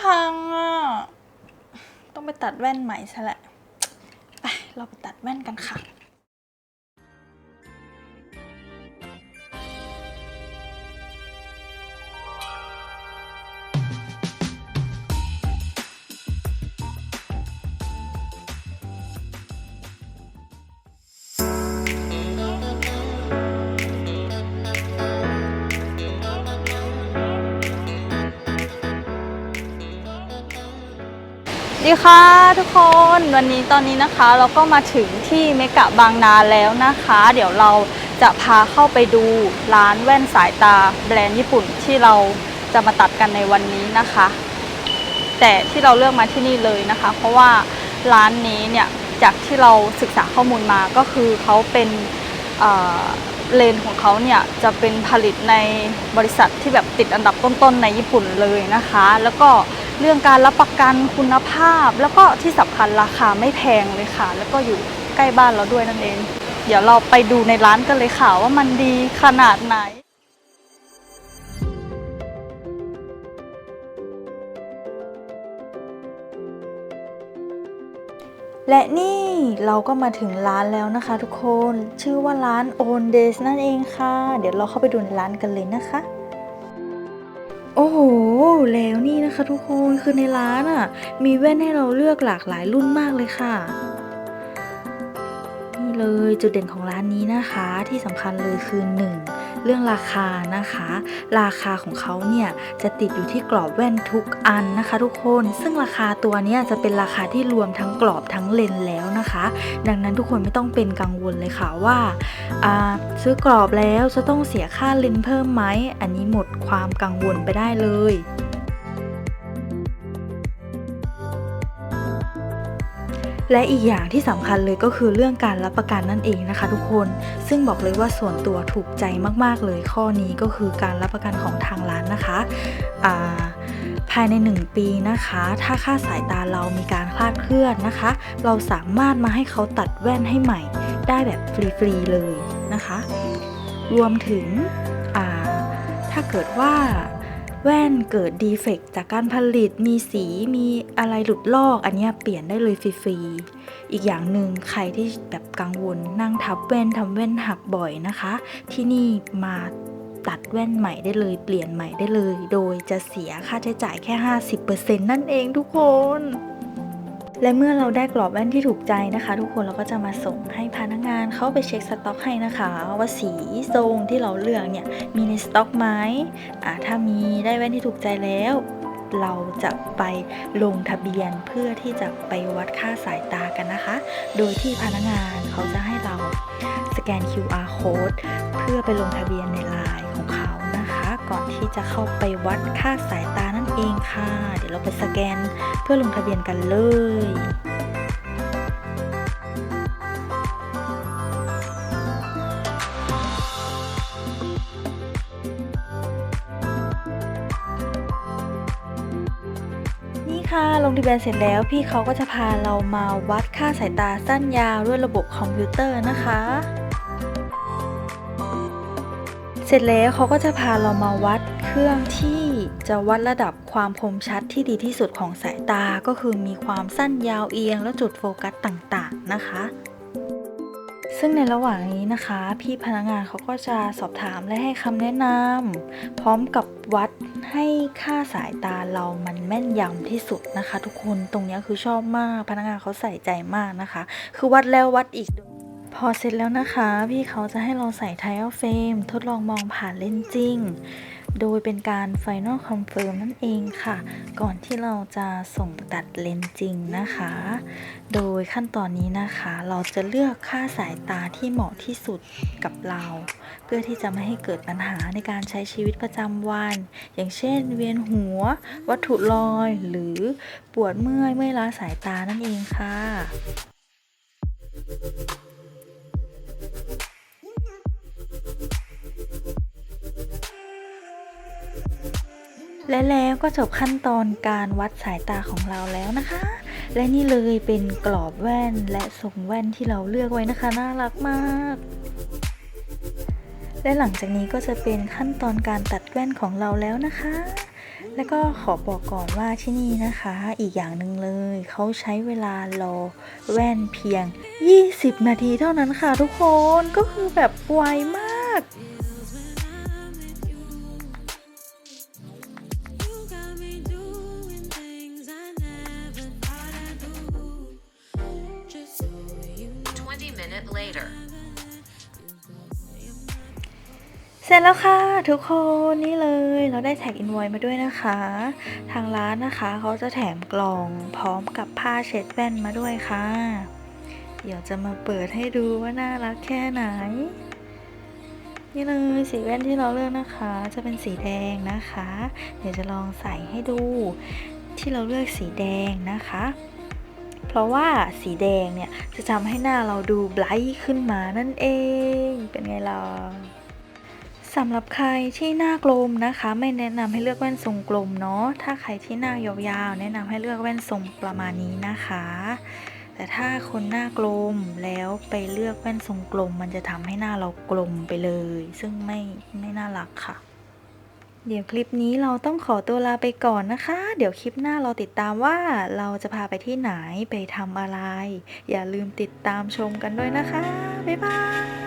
พังอะ ต้องไปตัดแว่นใหม่ซะแหละ ไป เราไปตัดแว่นกันค่ะ ดีค่ะทุกคนวันนี้ตอนนี้นะคะเราก็มาถึงที่เมกะบางนาแล้วนะคะ เดี๋ยวเราจะพาเข้าไปดูร้านแว่นสายตาแบรนด์ญี่ปุ่นที่เราจะมาตัดกันในวันนี้นะคะ แต่ที่เราเลือกมาที่นี่เลยนะคะ เพราะว่าร้านนี้เนี่ยจากที่เราศึกษาข้อมูลมาก็คือเขาเป็นเเลนของเขาเนี่ยจะเป็นผลิตในบริษัทที่แบบติดอันดับต้นๆในญี่ปุ่นเลยนะคะ แล้วก็ เรื่องการรับประกันคุณภาพ แล้วก็ที่สำคัญราคาไม่แพงเลยค่ะ แล้วก็อยู่ใกล้บ้านเราด้วยนั่นเอง เดี๋ยวเราไปดูในร้านกันเลยค่ะว่ามันดีขนาดไหนและนี่เราก็มาถึงร้านแล้วนะคะทุกคน ชื่อว่าร้าน Own Days นั่นเองค่ะ เดี๋ยวเราเข้าไปดูในร้านกันเลยนะคะ โอ้โห แล้วนี่นะคะทุกคนคือในร้านอะ มีแว่นให้เราเลือกหลากหลายรุ่นมากเลยค่ะ นี่เลยจุดเด่นของร้านนี้นะคะที่สำคัญเลยคือ 1. เรื่องราคานะคะ ราคาของเขาเนี่ยจะติดอยู่ที่กรอบแว่นทุกอันนะคะ ทุกคน ซึ่งราคาตัวนี้จะเป็นราคาที่รวมทั้งกรอบทั้งเลนแล้วนะคะ ดังนั้นทุกคนไม่ต้องเป็นกังวลเลยค่ะว่าซื้อกรอบแล้วจะต้องเสียค่าเลนเพิ่มไหม อันนี้หมดความกังวลไปได้เลย และอีกอย่างที่สำคัญเลยก็คือเรื่องการรับประกันนั่นเองนะคะ ทุกคน ซึ่งบอกเลยว่าส่วนตัวถูกใจมากๆเลยข้อนี้ก็คือการรับประกันของทางร้านนะคะอ่าภายใน 1 ปีนะคะ ถ้าค่าสายตาเรามีการคลาดเคลื่อนนะคะ เราสามารถมาให้เขาตัดแว่นให้ใหม่ ได้แบบฟรีๆเลยนะคะ รวมถึงอ่าถ้าเกิดว่า แว่นเกิดดีเฟกจากการผลิต มีสีมีอะไรหลุดลอก อันนี้เปลี่ยนได้เลยฟรีๆ อีกอย่างหนึ่งใครที่แบบกังวลนั่งทับแว่นทำแว่นหักบ่อยนะคะ ที่นี่มาตัดแว่นใหม่ได้เลย เปลี่ยนใหม่ได้เลย โดยจะเสียค่าใช้จ่ายแค่ 50%นั่นเองทุกคน และเมื่อเราได้กรอบแว่นที่ถูกใจนะคะ ทุกคนเราก็จะมาส่งให้พนักงานเขาไปเช็คสต็อกให้นะคะ ว่าสีทรงที่เราเลือกเนี่ยมีในสต็อกไหมอ่าถ้ามีได้แว่นที่ถูกใจแล้ว เราจะไปลงทะเบียนเพื่อที่จะไปวัดค่าสายตากันนะคะ โดยที่พนักงานเขาจะให้เราสแกน QR code เพื่อไปลงทะเบียนในไลน์ของเขา ก่อนที่จะเข้าไปวัดค่าสายตานั่นเองค่ะ เดี๋ยวเราไปสแกนเพื่อลงทะเบียนกันเลยนี่ค่ะลงทะเบียนเสร็จแล้วพี่เขาก็จะพาเรามาวัดค่าสายตาสั้นยาวด้วยระบบคอมพิวเตอร์นะคะ เสร็จแล้วเขาก็จะพาเรามาวัดเครื่องที่จะวัดระดับความคมชัดที่ดีที่สุดของสายตาก็คือมีความสั้นยาวเอียงและจุดโฟกัสต่างๆนะคะ ซึ่งในระหว่างนี้นะคะ พี่พนักงานเขาก็จะสอบถามและให้คำแนะนำพร้อมกับวัดให้ค่าสายตาเรามันแม่นยำที่สุดนะคะ ทุกคนตรงนี้คือชอบมากพนักงานเขาใส่ใจมากนะคะ คือวัดแล้ววัดอีก พอเสร็จแล้วนะคะ พี่เขาจะให้เราใส่ไทอัลเฟรมทดลองมองผ่านเลนส์จริง โดยเป็นการ Final Confirm นั่นเองค่ะ ก่อนที่เราจะส่งตัดเลนส์จริงนะคะ โดยขั้นตอนนี้นะคะ เราจะเลือกค่าสายตาที่เหมาะที่สุดกับเรา เพื่อที่จะไม่ให้เกิดปัญหาในการใช้ชีวิตประจำวัน อย่างเช่น เวียนหัว วัตถุลอย หรือปวดเมื่อยเมื่อยล้าสายตานั่นเองค่ะ และแล้วก็จบขั้นตอนการวัดสายตาของเราแล้วนะคะ และนี่เลยเป็นกรอบแว่นและทรงแว่นที่เราเลือกไว้นะคะ น่ารักมาก และหลังจากนี้ก็จะเป็นขั้นตอนการตัดแว่นของเราแล้วนะคะ แล้วก็ขอบอกก่อนว่าที่นี่นะคะ อีกอย่างหนึ่งเลย เขาใช้เวลารอแว่นเพียง 20 นาทีเท่านั้นค่ะทุกคน ก็คือแบบไวมาก later. เสร็จแล้วค่ะทุกคนนี่เลยเราได้แท็กอินไวมาด้วยนะคะ ทางร้านนะคะเขาจะแถมกล่องพร้อมกับผ้าเช็ดแว่นมาด้วยค่ะ เดี๋ยวจะมาเปิดให้ดูว่าน่ารักแค่ไหน นี่เลยสีแว่นที่เราเลือกนะคะ จะเป็นสีแดงนะคะ เดี๋ยวจะลองใส่ให้ดู ที่เราเลือกสีแดงนะคะ เพราะว่าสีแดงเนี่ยจะทำให้หน้าเราดูไบรท์ขึ้นมานั่นเอง เป็นไงล่ะสำหรับใครที่หน้ากลมนะคะ ไม่แนะนำให้เลือกแว่นทรงกลมเนาะถ้าใครที่หน้ายาวๆแนะนำให้เลือกแว่นทรงประมาณนี้นะคะ แต่ถ้าคนหน้ากลมแล้วไปเลือกแว่นทรงกลม มันจะทำให้หน้าเรากลมไปเลย ซึ่งไม่ไม่น่ารักค่ะ เดี๋ยวคลิปนี้เราต้องขอตัวลาไปก่อนนะคะ เดี๋ยวคลิปหน้าเราติดตามว่าเราจะพาไปที่ไหนไปทำอะไร อย่าลืมติดตามชมกันด้วยนะคะ บ๊ายบาย